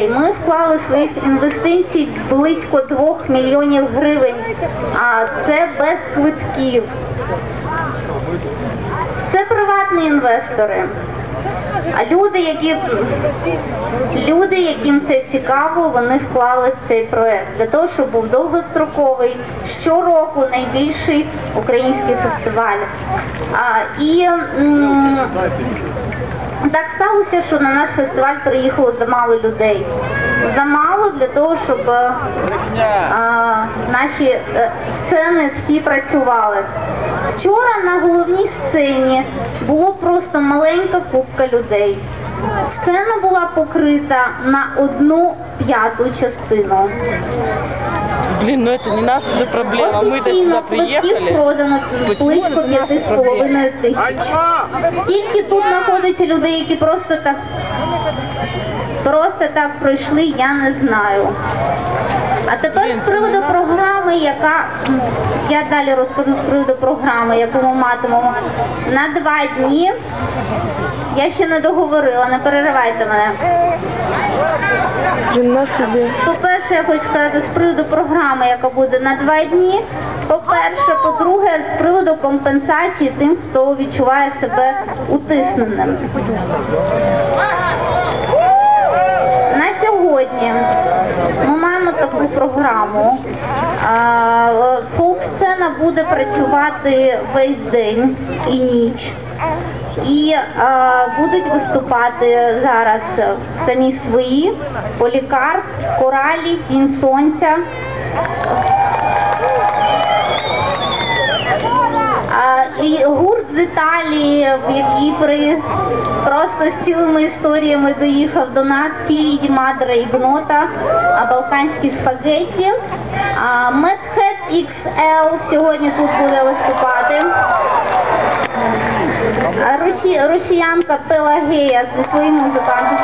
Ми вклали своїх інвестицій близько 2 мільйонів гривень, а це без квитків. Це приватні інвестори. А люди, які люди, яким це цікаво, вони вклали в цей проект для того, щоб був довгостроковий, щороку найбільший український фестиваль. А, і м, так сталося, що на наш фестиваль приїхало замало людей. Замало для того, щоб е, а, наші е, сцени всі працювали. Вчора на головній сцені було просто маленька купка людей. Сцена була покрита на одну п'яту частину. Блин, ну это не наша же проблема. Мы-то сюда приехали. продано близько п'яти з половиною тисяч. Скільки тут знаходиться людей, які просто так просто так пройшли, я не знаю. А тепер з приводу програми, яка м, я далі розкажу з приводу програми, яку ми матимемо на два дні. Я ще не договорила, не переривайте мене. По-перше, я хочу сказати з приводу програми, яка буде на два дні. По-перше, по-друге, з приводу компенсації тим, хто відчуває себе утисненим. На сьогодні ми маємо таку програму. Фолк-сцена буде працювати весь день і ніч. І е, будуть виступати зараз самі свої полікарп, коралі, тінь сонця. І гурт з Італії, який при просто з цілими історіями доїхав до нас Філіді Мадра і Гнота, балканські спагетті. Медхед XL сьогодні тут буде виступати. Росіянка Пелагея зі своїм музикантом